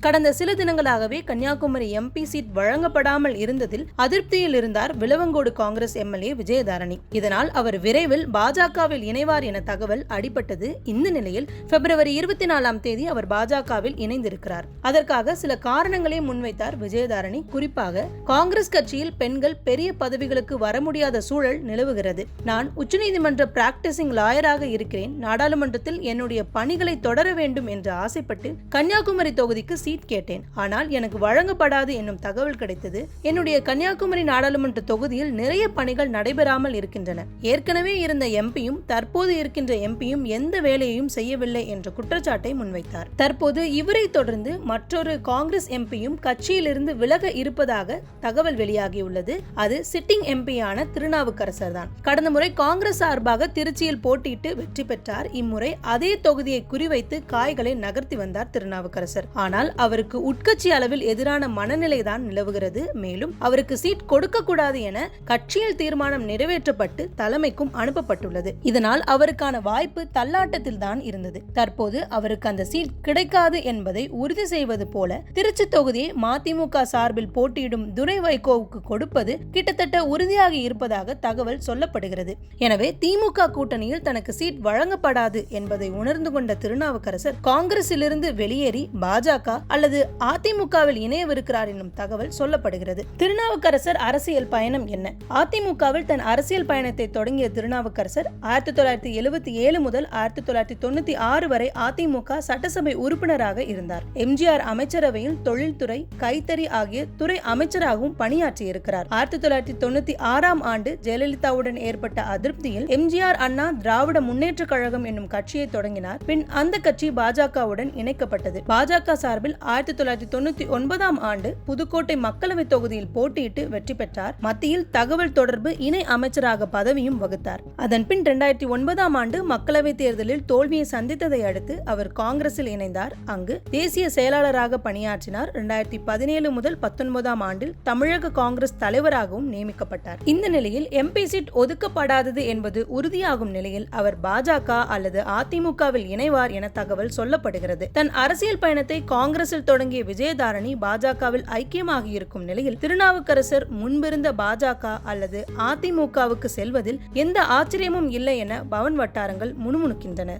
கடந்த சில தினங்களாகவே கன்னியாகுமரி எம்பி சீட் வழங்கப்படாமல் இருந்ததில் அதிருப்தியில் இருந்தார் விளவங்கோடு காங்கிரஸ் எம்எல்ஏ விஜயதாரணி. இதனால் அவர் விரைவில் பாஜகவில் இணைவார் என தகவல் அடிபட்டது. இந்த நிலையில் பிப்ரவரி இருபத்தி நாலாம் தேதி அவர் பாஜகவில் இணைந்திருக்கிறார். அதற்காக சில காரணங்களை முன்வைத்தார் விஜயதாரணி. குறிப்பாக காங்கிரஸ் கட்சியில் பெண்கள் பெரிய பதவிகளுக்கு வர முடியாத சூழல் நிலவுகிறது. நான் உச்சநீதிமன்ற பிராக்டிசிங் லாயராக இருக்கிறேன். நாடாளுமன்றத்தில் என்னுடைய பணிகளை தொடர வேண்டும் என்று ஆசைப்பட்டு கன்னியாகுமரி தொகுதிக்கு சீட் கேட்டேன். ஆனால் எனக்கு வழங்கப்படாது என்னும் தகவல் கிடைத்தது. என்னுடைய கன்னியாகுமரி நாடாளுமன்ற தொகுதியில் நிறைய பணிகள் நடைபெறாமல் இருக்கின்றன. ஏற்கனவே இருந்த எம்பியும் தற்போது இருக்கின்ற எம்பியும் எந்த வேலையையும் செய்யவில்லை என்ற குற்றச்சாட்டை முன்வைத்தார். தற்போது இவரை தொடர்ந்து மற்றொரு காங்கிரஸ் எம்பியும் கட்சியிலிருந்து விலக இருப்பதாக தகவல் வெளியாகியுள்ளது. அது சிட்டிங் எம்பியான திருநாவுக்கரசர் தான். கடந்த முறை காங்கிரஸ் சார்பாக திருச்சியில் போட்டியிட்டு வெற்றி பெற்றார். இம்முறை அதே தொகுதியை குறிவைத்து காய்களை நகர்த்தி வந்தார் திருநாவுக்கரசர். ஆனால் அவருக்கு உட்கட்சி அளவில் எதிரான மனநிலை தான் நிலவுகிறது. மேலும் அவருக்கு சீட் கொடுக்க கூடாது என கட்சியில் தீர்மானம் நிறைவேற்றப்பட்டு தலைமைக்கும் அனுப்பப்பட்டுள்ளது. இதனால் அவருக்கான வாய்ப்பு தள்ளாட்டத்தில் தான் இருந்தது. தற்போது அவருக்கு அந்த சீட் கிடைக்காது என்பதை உறுதி செய்வது போல திருச்சி தொகுதியை மதிமுக சார்பில் போட்டியிடும் துரை வைகோவுக்கு கொடுப்பது கிட்டத்தட்ட உறுதியாகி இருப்பதாக தகவல் சொல்லப்படுகிறது. எனவே திமுக கூட்டணியில் தனக்கு சீட் வழங்கப்படாது என்பதை உணர்ந்து கொண்ட திருநாவுக்கரசர் காங்கிரசிலிருந்து வெளியேறி பாஜக அல்லது அதிமுகவில் இணையவிருக்கிறார் என்னும் தகவல் சொல்லப்படுகிறது. திருநாவுக்கரசர் அரசியல் பயணம் என்ன? அதிமுகவில் தன் அரசியல் பயணத்தை தொடங்கிய திருநாவுக்கரசர் ஆயிரத்தி தொள்ளாயிரத்தி எழுபத்தி ஏழு முதல் ஆயிரத்தி தொள்ளாயிரத்தி தொண்ணூத்தி ஆறு வரை அதிமுக சட்டசபை உறுப்பினராக இருந்தார். எம்ஜிஆர் அமைச்சரவையில் தொழில்துறை கைத்தறி ஆகிய துறை அமைச்சராகவும் பணியாற்றியிருக்கிறார். ஆயிரத்தி தொள்ளாயிரத்தி தொண்ணூத்தி ஆறாம் ஆண்டு ஜெயலலிதாவுடன் ஏற்பட்ட அதிருப்தியில் எம்ஜிஆர் அண்ணா திராவிட முன்னேற்ற கழகம் என்னும் கட்சியை தொடங்கினார். பின் அந்த கட்சி பாஜகவுடன் இணைக்கப்பட்டது. பாஜக சார்பில் ஆயிரத்தி தொள்ளாயிரத்தி தொண்ணூற்றி ஒன்பதாம் ஆண்டு புதுக்கோட்டை மக்களவை தொகுதியில் போட்டியிட்டு வெற்றி பெற்றார். மத்தியில் தகவல் தொடர்பு இணை அமைச்சராக பதவியும் வகுத்தார். அதன்பின் இரண்டாயிரத்தி ஒன்பதாம் ஆண்டு மக்களவை தேர்தலில் தோல்வியை சந்தித்ததை அடுத்து அவர் காங்கிரஸில் இணைந்தார். அங்கு தேசிய செயலாளராக பணியாற்றினார். இரண்டாயிரத்தி பதினேழு முதல் பத்தொன்பதாம் ஆண்டில் தமிழக காங்கிரஸ் தலைவராகவும் நியமிக்கப்பட்டார். இந்த நிலையில் எம்பி சீட் ஒதுக்கப்படாதது என்பது உறுதியாகும் நிலையில் அவர் பாஜக அல்லது அதிமுகவில் இணைவார் என தகவல் சொல்லப்படுகிறது. தன் அரசியல் பயணத்தை காங்கிரஸ் காங்கிரஸில் தொடங்கிய விஜயதாரணி பாஜகவில் ஐக்கியமாகி இருக்கும் நிலையில் திருநாவுக்கரசர் முன்பிருந்த பாஜக அல்லது அதிமுகவுக்கு செல்வதில் எந்த ஆச்சரியமும் இல்லை என பவன் வட்டாரங்கள் முணுமுணுக்கின்றன.